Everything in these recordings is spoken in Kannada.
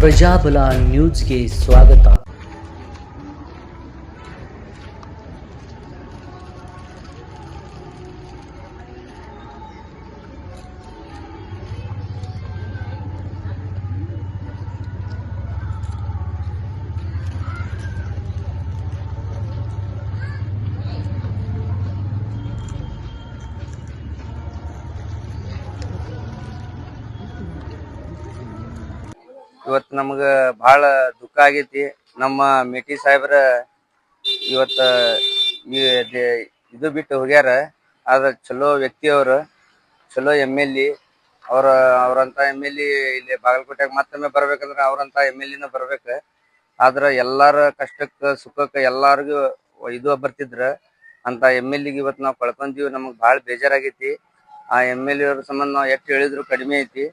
ಪ್ರಜಾಬಲ ನ್ಯೂಸ್ಗೆ ಸ್ವಾಗತ ಇವತ್ ನಮಗ ಬಹಳ ದುಃಖ ಆಗೈತಿ. ನಮ್ಮ ಮೇಟಿ ಸಾಹೇಬ್ರ ಇವತ್ತ ಇದು ಬಿಟ್ಟು ಹೋಗ್ಯಾರ. ಆದ್ರ ಚಲೋ ವ್ಯಕ್ತಿ ಅವ್ರ, ಚಲೋ ಎಂ ಎಲ್ ಎ. ಅವ್ರ, ಅವ್ರಂತ ಎಂ ಎಲ್ ಎ ಇಲ್ಲಿ ಬಾಗಲಕೋಟೆಗೆ ಮತ್ತೊಮ್ಮೆ ಬರ್ಬೇಕಂದ್ರ ಅವ್ರಂತ ಎಂ ಎಲ್ ಇನ ಬರ್ಬೇಕ. ಆದ್ರ ಎಲ್ಲಾರ ಕಷ್ಟಕ್ಕ, ಸುಖಕ್ಕ ಎಲ್ಲಾರ್ಗು ಇದು ಬರ್ತಿದ್ರ. ಅಂತ ಎಂ ಎಲ್ ಇವತ್ ನಾವ್ ಕಳ್ಕೊಂತೀವಿ. ನಮಗ್ ಬಹಳ ಬೇಜಾರಾಗೈತಿ. ಆ ಎಂ ಎಲ್ ಅವ್ರ ಸಂಬಂಧ ನಾವ್ ಎಷ್ಟ್ ಹೇಳಿದ್ರು ಕಡಿಮೆ ಐತಿ.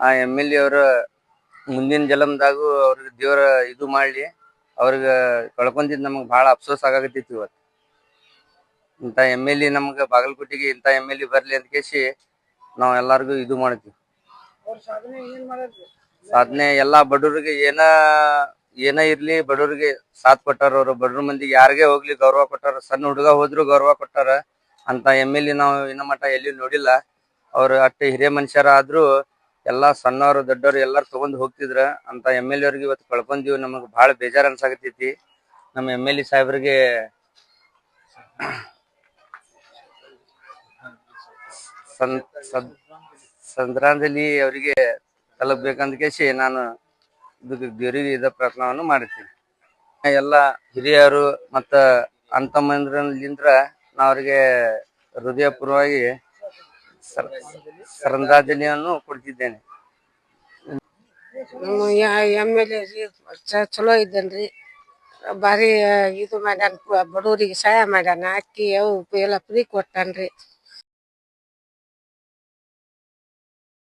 ಆ ಎಂ ಎಲ್ ಅವ್ರ ಮುಂದಿನ ಜನ್ಮದಾಗು ಅವ್ರಿಗೆ ದೇವ್ರ ಇದು ಮಾಡ್ಲಿ ಅವ್ರಿಗೆ ಕಳ್ಕೊಂದಿದ್ ನಮಗ್ ಬಹಳ ಅಫ್ಸೋಸ್ ಆಗಾಕತ್ತೈತಿ ಇವತ್ತು ಇಂಥ ಎಂ ಎಲ್ ಎ ನಮ್ಗ ಬಾಗಲಕೋಟೆಗೆ ಇಂಥ ಎಂ ಎಲ್ ಎ ಬರ್ಲಿ ಅಂತ ಕೇಸಿ ನಾವ್ ಎಲ್ಲಾರ್ಗು ಇದು ಮಾಡ್ತೀವಿ. ಸಾಧನೆ ಎಲ್ಲಾ ಬಡವ್ರಿಗೆ ಏನ ಏನ ಇರ್ಲಿ ಬಡವ್ರಿಗೆ ಸಾಥ್ ಕೊಟ್ಟಾರ ಅವ್ರು. ಬಡವ್ರ ಮಂದಿಗೆ ಯಾರಿಗೆ ಹೋಗ್ಲಿ ಗೌರವ ಕೊಟ್ಟಾರ ಸಣ್ಣ ಹುಡುಗ ಹೋದ್ರು ಗೌರವ ಕೊಟ್ಟಾರ. ಅಂತ ಎಂ ಎಲ್ ಎ ನಾವು ಇನ್ನ ಮಟ್ಟ ಎಲ್ಲಿ ನೋಡಿಲ್ಲ. ಅವ್ರು ಅಟ್ಟ ಹಿರಿಯ ಮನುಷ್ಯರ ಆದ್ರೂ ಎಲ್ಲಾ ಸಣ್ಣವರು, ದೊಡ್ಡವರು ಎಲ್ಲಾರು ತಗೊಂಡ್ ಹೋಗ್ತಿದ್ರ ಅಂತ ಎಂ ಎಲ್ ಇವತ್ತು ಕಳ್ಕೊಂಡೀವಿ ನಮಗ್ ಬಹಳ ಬೇಜಾರ್ ಅನ್ಸಾಕತೈತಿ ನಮ್ಮ ಎಂ ಎಲ್ ಎ ಸಾಹೇಬ್ರಿಗೆ ಸಂದ್ರಾಂಜಲಿ ಸದ್- ಅವರಿಗೆ ತಲುಪಬೇಕಂತ ಕೇಸಿ ನಾನು ಇದಕ್ಕೆ ದೇವರಿಗೆ ಇದ ಪ್ರಯತ್ನವನ್ನು ಮಾಡ್ತೀನಿ ಎಲ್ಲ ಹಿರಿಯರು ಮತ್ತ ಅಂತಮ್ಮಂದ್ರಲಿಂದ್ರ ನಾ ಅವ್ರಿಗೆ ಹೃದಯಪೂರ್ವವಾಗಿ ಶ್ರದ್ಧಾಂಜಲಿಯನ್ನು ಕೊಡ್ತಿದ್ದೇನೆ ಎಂ ಎಲ್ ಎ ಚಲೋ ಇದ್ದನ್ರಿ ಬಾರಿ ಇದು ಮಾಡ್ಯಾನ, ಬಡವರಿಗೆ ಸಹಾಯ ಮಾಡ್ಯಾನ. ಅಕ್ಕಿ, ಅವು, ಎಲ್ಲ ಫ್ರೀ ಕೊಟ್ಟಾನ್ರಿ